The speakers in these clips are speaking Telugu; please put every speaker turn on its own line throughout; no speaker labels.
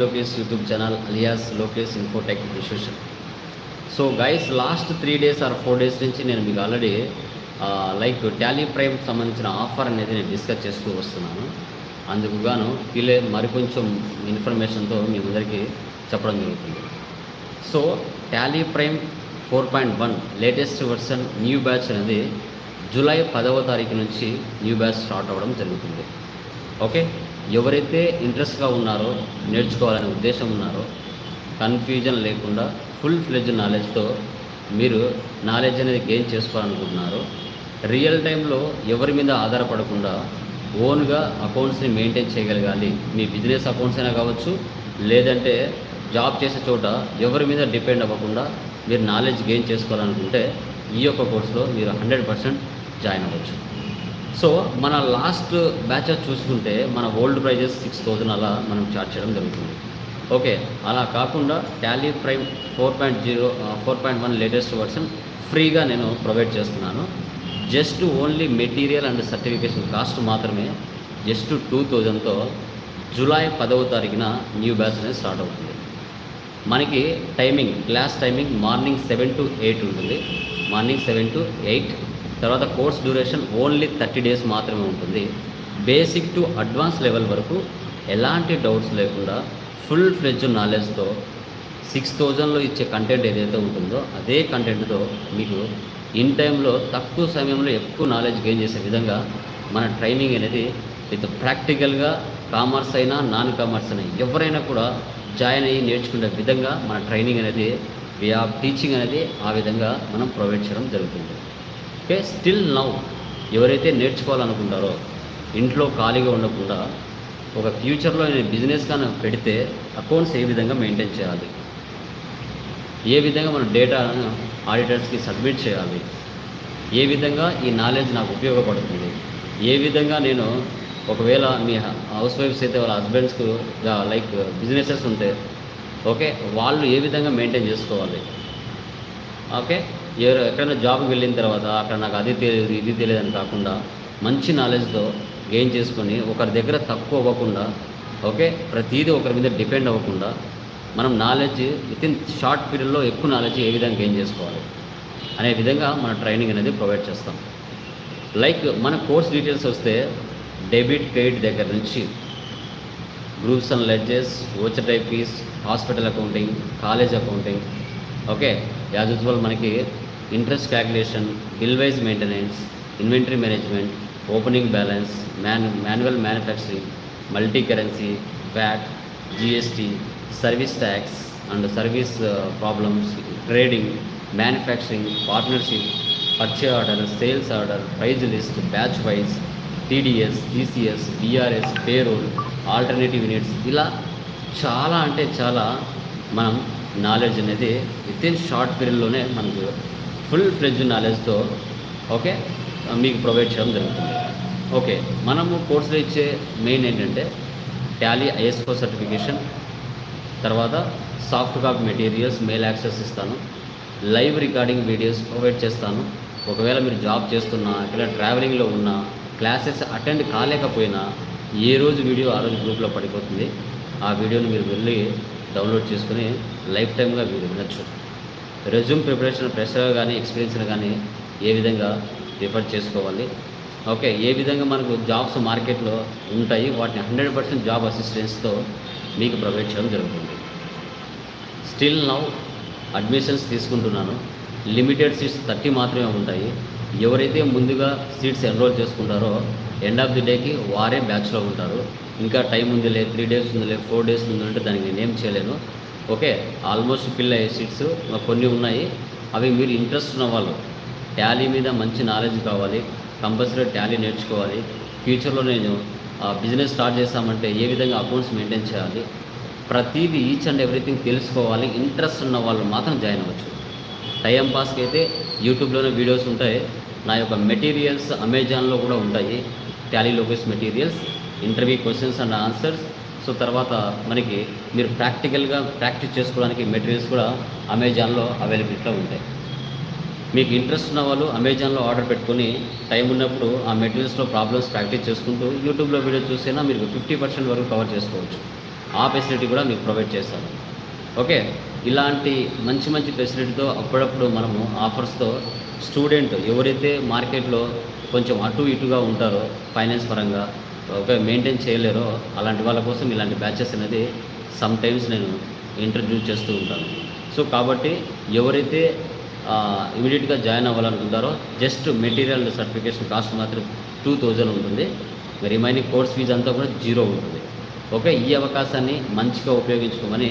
Lokesh YouTube channel alias Lokesh Infotech institution so guys last three days or four days నుంచి నేను మీకు ఆల్రెడీ లైక్ టాలీ ప్రైమ్ సంబంధించిన ఆఫర్ అనేది నేను డిస్కస్ చేస్తూ వస్తున్నాను. అందుకు గాను వీళ్ళే మరికొంచెం ఇన్ఫర్మేషన్తో మీ అందరికీ చెప్పడం జరుగుతుంది. So Tally Prime four point one latest version new batch అనేది జూలై పదవ తారీఖు నుంచి న్యూ బ్యాచ్ స్టార్ట్ అవ్వడం జరుగుతుంది. ఓకే ఎవరైతే ఇంట్రెస్ట్గా ఉన్నారో నేర్చుకోవాలనే ఉద్దేశం ఉన్నారో కన్ఫ్యూజన్ లేకుండా ఫుల్ ఫ్లెజ్ నాలెడ్జ్తో మీరు నాలెడ్జ్ అనేది గెయిన్ చేసుకోవాలనుకుంటున్నారో రియల్ టైంలో ఎవరి మీద ఆధారపడకుండా ఓన్గా అకౌంట్స్ని మెయింటైన్ చేయగలగాలి. మీ బిజినెస్ అకౌంట్స్ అయినా కావచ్చు లేదంటే జాబ్ చేసే చోట ఎవరి మీద డిపెండ్ అవ్వకుండా మీరు నాలెడ్జ్ గెయిన్ చేసుకోవాలనుకుంటే ఈ యొక్క కోర్సులో మీరు హండ్రెడ్ పర్సెంట్ జాయిన్ అవ్వచ్చు. సో మన లాస్ట్ బ్యాచ్ చూసుకుంటే మన ఓల్డ్ ప్రైజెస్ సిక్స్ థౌజండ్ అలా మనం చార్జ్ చేయడం జరుగుతుంది. ఓకే అలా కాకుండా Tally Prime four point zero four point one latest version ఫ్రీగా నేను ప్రొవైడ్ చేస్తున్నాను. Just only material and certification cost మాత్రమే జస్ట్ టూ థౌజండ్తో జూలై పదవ తారీఖున న్యూ బ్యాచ్ అనేది స్టార్ట్ అవుతుంది. మనకి timing class timing morning seven to eight ఉంటుంది. మార్నింగ్ సెవెన్ టు ఎయిట్ తర్వాత course duration only thirty days మాత్రమే ఉంటుంది. బేసిక్ టు అడ్వాన్స్ లెవెల్ వరకు ఎలాంటి డౌట్స్ లేకుండా ఫుల్ ఫ్లెడ్జ్ నాలెడ్జ్తో సిక్స్ థౌజండ్లో ఇచ్చే కంటెంట్ ఏదైతే ఉంటుందో అదే కంటెంట్తో మీకు ఇన్ టైంలో తక్కువ సమయంలో ఎక్కువ నాలెడ్జ్ గెయిన్ చేసే విధంగా మన ట్రైనింగ్ అనేది విత్ ప్రాక్టికల్గా కామర్స్ అయినా నాన్ కామర్స్ అయినా ఎవరైనా కూడా జాయిన్ అయ్యి నేర్చుకునే విధంగా మన ట్రైనింగ్ అనేది వే ఆఫ్ టీచింగ్ అనేది ఆ విధంగా మనం ప్రొవైడ్ చేయడం జరుగుతుంది. ఓకే స్టిల్ నౌ ఎవరైతే నేర్చుకోవాలనుకుంటారో ఇంట్లో ఖాళీగా ఉండకుండా ఒక ఫ్యూచర్లో నేను బిజినెస్ కానీ పెడితే అకౌంట్స్ ఏ విధంగా మెయింటైన్ చేయాలి? ఏ విధంగా మనం డేటాను ఆడిటర్స్కి సబ్మిట్ చేయాలి? ఏ విధంగా ఈ నాలెడ్జ్ నాకు ఉపయోగపడుతుంది? ఏ విధంగా నేను ఒకవేళ మీ హౌస్ వైఫ్స్ అయితే వాళ్ళ హస్బెండ్స్కు లైక్ బిజినెసెస్ ఉంటే ఓకే వాళ్ళు ఏ విధంగా మెయింటైన్ చేసుకోవాలి? ఓకే ఎవరు ఎక్కడైనా జాబ్కి వెళ్ళిన తర్వాత అక్కడ నాకు అది తెలియదు ఇది తెలియదు అని కాకుండా మంచి నాలెడ్జ్తో గెయిన్ చేసుకొని ఒకరి దగ్గర తక్కువ అవ్వకుండా ఓకే? ప్రతిదీ ఒకరి మీద డిపెండ్ అవ్వకుండా మనం నాలెడ్జ్ విత్ ఇన్ షార్ట్ పీరియడ్లో ఎక్కువ నాలెడ్జ్ ఏ విధంగా గెయిన్ చేసుకోవాలి అనే విధంగా మన ట్రైనింగ్ అనేది ప్రొవైడ్ చేస్తాం. లైక్ మన కోర్స్ డీటెయిల్స్ వస్తే డెబిట్ క్రెడిట్ దగ్గర నుంచి groups and ledgers voucher types hospital accounting college accounting okay? As usual మనకి interest calculation bill wise maintenance inventory management opening balance man manual manufacturing multi currency VAT GST service tax and service problems trading manufacturing partnership purchase order sales order price list batch wise TDS TCS BRS payroll alternative units ఇలా చాలా అంటే చాలా మనం నాలెడ్జ్ అనేది విత్ ఇన్ షార్ట్ పీరియడ్లోనే మనకు ఫుల్ ఫ్లెడ్జ్ నాలెడ్జ్తో ఓకే మీకు ప్రొవైడ్ చేయడం జరుగుతుంది. ఓకే మనము కోర్సులో ఇచ్చే మెయిన్ ఏంటంటే టాలీ ఐఎస్ఓ సర్టిఫికేషన్ తర్వాత soft copy materials mail access ఇస్తాను లైవ్ రికార్డింగ్ వీడియోస్ ప్రొవైడ్ చేస్తాను. ఒకవేళ మీరు జాబ్ చేస్తున్నా ఇక్కడ ట్రావెలింగ్లో ఉన్నా క్లాసెస్ అటెండ్ కాలేకపోయినా ఏ రోజు వీడియో ఆ రోజు గ్రూప్లో పడిపోతుంది. ఆ వీడియోని మీరు వెళ్ళి డౌన్లోడ్ చేసుకుని లైఫ్ టైమ్గా మీరు వినొచ్చు. రెజ్యూమ్ ప్రిపరేషన్ ప్రెషర్ కానీ ఎక్స్పీరియన్స్ కానీ ఏ విధంగా రిఫర్ చేసుకోవాలి? ఓకే ఏ విధంగా మనకు జాబ్స్ మార్కెట్లో ఉంటాయి? వాటిని హండ్రెడ్ పర్సెంట్ జాబ్ అసిస్టెన్స్తో మీకు ప్రొవైడ్ చేయడం జరుగుతుంది. స్టిల్ నౌ అడ్మిషన్స్ తీసుకుంటున్నాను. లిమిటెడ్ సీట్స్ థర్టీ మాత్రమే ఉంటాయి. ఎవరైతే ముందుగా సీట్స్ ఎన్రోల్ చేసుకుంటారో ఎండ్ ఆఫ్ ది డేకి వారే బ్యాచ్లో ఉంటారు. ఇంకా టైం ఉందిలే త్రీ డేస్ ఉందిలే ఫోర్ డేస్ ఉందంటే దానికి నేనేం చేయలేను. ఓకే ఆల్మోస్ట్ ఫిల్ అయ్యే సీట్స్ కొన్ని ఉన్నాయి. అవి మీరు ఇంట్రెస్ట్ ఉన్న వాళ్ళు టాలీ మీద మంచి నాలెడ్జ్ కావాలి కంపల్సరీ టాలీ నేర్చుకోవాలి. ఫ్యూచర్లో నేను బిజినెస్ స్టార్ట్ చేస్తామంటే ఏ విధంగా అకౌంట్స్ మెయింటైన్ చేయాలి ప్రతిదీ ఈచ్ అండ్ ఎవ్రీథింగ్ తెలుసుకోవాలి ఇంట్రెస్ట్ ఉన్న వాళ్ళు మాత్రం జాయిన్ అవ్వచ్చు. టైం పాస్కి అయితే యూట్యూబ్లోనే వీడియోస్ ఉంటాయి. నా యొక్క మెటీరియల్స్ అమెజాన్లో కూడా ఉంటాయి. Tally Lokesh materials interview questions and answers so తర్వాత మనకి మీరు ప్రాక్టికల్గా ప్రాక్టీస్ చేసుకోవడానికి మెటీరియల్స్ కూడా అమెజాన్లో అవైలబిలిటీలో ఉంటాయి. మీకు ఇంట్రెస్ట్ ఉన్న వాళ్ళు అమెజాన్లో ఆర్డర్ పెట్టుకొని టైం ఉన్నప్పుడు ఆ మెటీరియల్స్లో ప్రాబ్లమ్స్ ప్రాక్టీస్ చేసుకుంటూ యూట్యూబ్లో వీడియో చూసినా మీరు ఫిఫ్టీ పర్సెంట్ వరకు కవర్ చేసుకోవచ్చు. ఆ ఫెసిలిటీ కూడా మీకు ప్రొవైడ్ చేస్తాను ఓకే? ఇలాంటి మంచి మంచి ఫెసిలిటీతో అప్పుడప్పుడు మనము ఆఫర్స్తో స్టూడెంట్ ఎవరైతే మార్కెట్లో కొంచెం అటు ఇటుగా ఉంటారో ఫైనాన్స్ పరంగా ఓకే మెయింటైన్ చేయలేరో అలాంటి వాళ్ళ కోసం ఇలాంటి బ్యాచెస్ అనేది సమ్ టైమ్స్ నేను ఇంట్రడ్యూస్ చేస్తూ ఉంటాను. సో కాబట్టి ఎవరైతే ఇమీడియట్గా జాయిన్ అవ్వాలనుకుంటారో జస్ట్ మెటీరియల్ సర్టిఫికేషన్ కాస్ట్ మాత్రం టూ థౌజండ్ ఉంటుంది. రిమైనింగ్ కోర్స్ ఫీజు అంతా కూడా జీరో ఉంటుంది. ఓకే ఈ అవకాశాన్ని మంచిగా ఉపయోగించుకోమని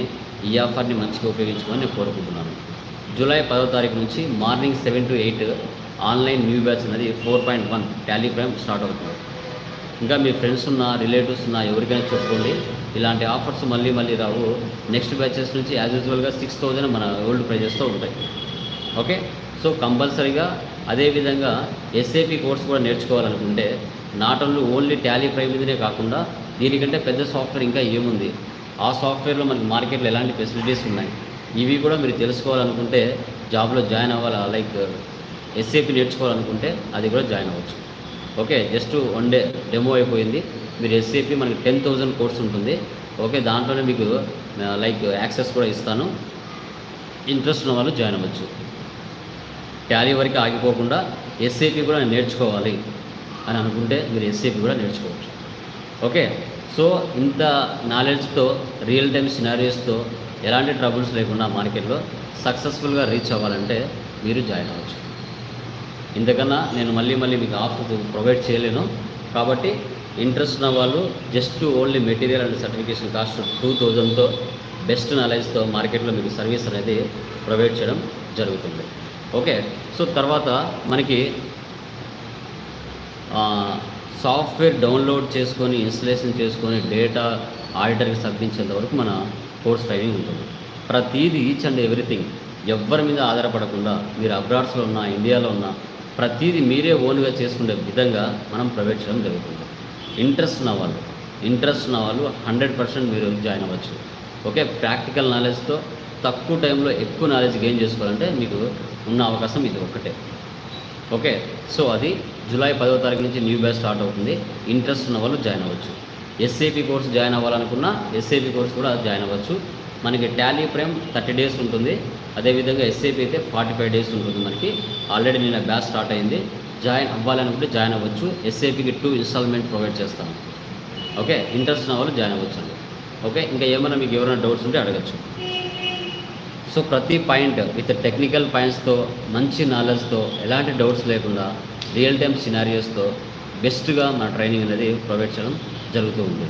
ఈ ఆఫర్ని మంచిగా ఉపయోగించుకోమని నేను కోరుకుంటున్నాను. జూలై పదో తారీఖు నుంచి morning seven to eight online new batch అనేది four point one Tally Prime start అవుతుంది. ఇంకా మీ ఫ్రెండ్స్ ఉన్న రిలేటివ్స్ ఉన్న ఎవరికైనా చెప్పుకోండి. ఇలాంటి ఆఫర్స్ మళ్ళీ మళ్ళీ రావు. నెక్స్ట్ బ్యాచెస్ నుంచి యాజ్ యూజువల్గా సిక్స్ థౌజండ్ మన ఓల్డ్ ప్రైజెస్తో ఉంటాయి. ఓకే సో కంపల్సరీగా అదేవిధంగా ఎస్ఏపి కోర్స్ కూడా నేర్చుకోవాలనుకుంటే not only only Tally Prime మీదనే కాకుండా దీనికంటే పెద్ద సాఫ్ట్వేర్ ఇంకా ఏముంది? ఆ సాఫ్ట్వేర్లో మనకి మార్కెట్లో ఎలాంటి ఫెసిలిటీస్ ఉన్నాయి? ఇవి కూడా మీరు తెలుసుకోవాలనుకుంటే జాబ్లో జాయిన్ అవ్వాలా? లైక్ ఎస్ఏపి నేర్చుకోవాలనుకుంటే అది కూడా జాయిన్ అవ్వచ్చు. Okay just one day demo అయిపోయింది. మీరు ఎస్సీపీ మనకి టెన్ థౌజండ్ కోర్స్ ఉంటుంది. ఓకే దాంట్లోనే మీకు లైక్ యాక్సెస్ కూడా ఇస్తాను. ఇంట్రెస్ట్ ఉన్న వాళ్ళు జాయిన్ అవ్వచ్చు. ట్యాలీ వరకు ఆగిపోకుండా ఎస్సీపీ కూడా నేర్చుకోవాలి అని అనుకుంటే మీరు ఎస్సీపీ కూడా నేర్చుకోవచ్చు. ఓకే సో ఇంత నాలెడ్జ్తో రియల్ టైమ్ సినారియోస్తో ఎలాంటి ట్రబుల్స్ లేకుండా మార్కెట్లో సక్సెస్ఫుల్గా రీచ్ అవ్వాలంటే మీరు జాయిన్ అవ్వచ్చు. ఇంతకన్నా నేను మళ్ళీ మళ్ళీ మీకు ఆఫర్ ప్రొవైడ్ చేయలేను. కాబట్టి ఇంట్రెస్ట్ ఉన్న వాళ్ళు just only material and certification cost two థౌజండ్తో best నాలెడ్జ్తో మార్కెట్లో మీకు సర్వీస్ అనేది ప్రొవైడ్ చేయడం జరుగుతుంది. ఓకే సో తర్వాత మనకి సాఫ్ట్వేర్ డౌన్లోడ్ చేసుకొని ఇన్స్టలేషన్ చేసుకొని డేటా ఆడిటర్కి సబ్మించేంత వరకు మన కోర్స్ ట్రైనింగ్ ఉంటుంది. ప్రతీది ఈచ్ అండ్ ఎవ్రీథింగ్ ఎవరి మీద ఆధారపడకుండా మీరు అబ్రాడ్స్లో ఉన్నా ఇండియాలో ఉన్నా ప్రతిదీ మీరే ఓన్గా చేసుకునే విధంగా మనం ప్రొవైడ్ చేయడం జరుగుతుంది. ఇంట్రెస్ట్ ఉన్న వాళ్ళు ఇంట్రెస్ట్ ఉన్న వాళ్ళు హండ్రెడ్ పర్సెంట్ మీరు జాయిన్ అవ్వచ్చు. ఓకే ప్రాక్టికల్ నాలెడ్జ్తో తక్కువ టైంలో ఎక్కువ నాలెడ్జ్ గెయిన్ చేసుకోవాలంటే మీకు ఉన్న అవకాశం ఇది ఒకటే ఓకే సో అది జూలై పదవ తారీఖు నుంచి న్యూ బ్యాచ్ స్టార్ట్ అవుతుంది. ఇంట్రెస్ట్ ఉన్న వాళ్ళు జాయిన్ అవ్వచ్చు. ఎస్ఏపి కోర్స్ జాయిన్ అవ్వాలనుకున్నా ఎస్ఏపి కోర్స్ కూడా జాయిన్ అవ్వచ్చు. మనకి టాలీ ప్రైమ్ థర్టీ డేస్ ఉంటుంది. అదేవిధంగా ఎస్ఏపీ అయితే ఫార్టీ ఫైవ్ డేస్ ఉంటుంది మనకి. ఆల్రెడీ నిన్న బ్యాచ్ స్టార్ట్ అయింది. జాయిన్ అవ్వాలనుకుంటే జాయిన్ అవ్వచ్చు. ఎస్ఏపీకి టూ ఇన్స్టాల్మెంట్ ప్రొవైడ్ చేస్తాను ఓకే? ఇంట్రెస్ట్ ఉన్న వాళ్ళు జాయిన్ అవ్వచ్చు అండి. ఓకే? ఇంకా ఏమైనా మీకు ఎవరైనా డౌట్స్ ఉంటే అడగచ్చు. సో ప్రతి పాయింట్ విత్ టెక్నికల్ పాయింట్స్తో మంచి నాలెడ్జ్తో ఎలాంటి డౌట్స్ లేకుండా రియల్ టైమ్ సినారియోస్తో బెస్ట్గా మన ట్రైనింగ్ అనేది ప్రొవైడ్ చేయడం జరుగుతూ ఉంది.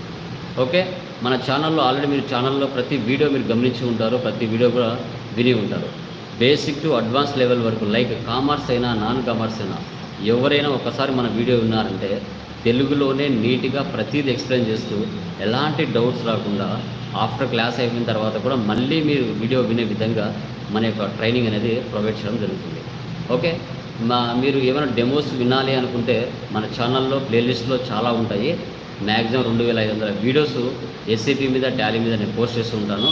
ఓకే? మన ఛానల్లో ఆల్రెడీ మీరు ఛానల్లో ప్రతి వీడియో మీరు గమనించి ఉంటారు ప్రతి వీడియో కూడా విని ఉంటారు. బేసిక్ టు అడ్వాన్స్ లెవెల్ వరకు లైక్ కామర్స్ అయినా నాన్ కామర్స్ అయినా ఎవరైనా ఒకసారి మన వీడియో విన్నారంటే తెలుగులోనే నీట్గా ప్రతిదీ ఎక్స్ప్లెయిన్ చేస్తూ ఎలాంటి డౌట్స్ రాకుండా ఆఫ్టర్ క్లాస్ అయిపోయిన తర్వాత కూడా మళ్ళీ మీరు వీడియో వినే విధంగా మన యొక్క ట్రైనింగ్ అనేది ప్రొవైడ్ చేయడం జరుగుతుంది. ఓకే? మా మీరు ఏమైనా డెమోస్ వినాలి అనుకుంటే మన ఛానల్లో ప్లేలిస్ట్లో చాలా ఉంటాయి. మ్యాక్సిమం రెండు వేల ఐదు వందల వీడియోస్ ఎస్సీపీ మీద టాలీ మీద నేను పోస్ట్ చేస్తూ ఉంటాను.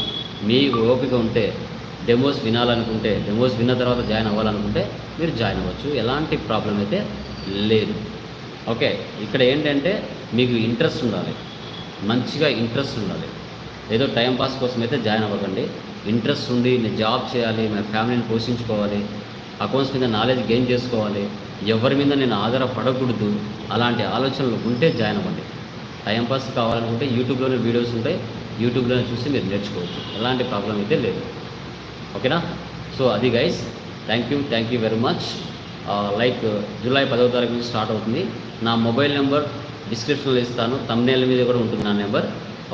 మీకు ఓపిక ఉంటే డెమోస్ వినాలనుకుంటే డెమోస్ విన్న తర్వాత జాయిన్ అవ్వాలనుకుంటే మీరు జాయిన్ అవ్వచ్చు. ఎలాంటి ప్రాబ్లం అయితే లేదు. ఓకే ఇక్కడ ఏంటంటే మీకు ఇంట్రెస్ట్ ఉండాలి. మంచిగా ఇంట్రెస్ట్ ఉండాలి. ఏదో టైం పాస్ కోసం అయితే జాయిన్ అవ్వకండి. ఇంట్రెస్ట్ ఉండి నేను జాబ్ చేయాలి నా ఫ్యామిలీని పోషించుకోవాలి అకౌంట్స్ మీద నాలెడ్జ్ గెయిన్ చేసుకోవాలి ఎవరి మీద నేను ఆధారపడకూడదు అలాంటి ఆలోచనలు ఉంటే జాయిన్ అవ్వండి. టైంపాస్ కావాలనుకుంటే యూట్యూబ్లోనే వీడియోస్ ఉంటాయి. యూట్యూబ్లోనే చూసి మీరు నేర్చుకోవచ్చు. ఎలాంటి ప్రాబ్లం అయితే లేదు. ఓకేనా? సో అది guys thank you thank you very much like July పదవ తారీఖు నుంచి స్టార్ట్ అవుతుంది. నా మొబైల్ నెంబర్ డిస్క్రిప్షన్లో ఇస్తాను. తమ్నేల మీద కూడా ఉంటుంది నా నెంబర్.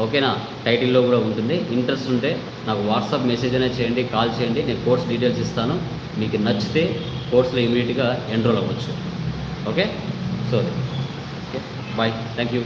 ఓకేనా? టైటిల్లో కూడా ఉంటుంది. ఇంట్రెస్ట్ ఉంటే నాకు వాట్సాప్ మెసేజ్ అయినా చేయండి కాల్ చేయండి. నేను కోర్స్ డీటెయిల్స్ ఇస్తాను. మీకు నచ్చితే కోర్సులో ఇమీడియట్గా ఎన్రోల్ అవ్వచ్చు. Okay? So okay. Bye thank you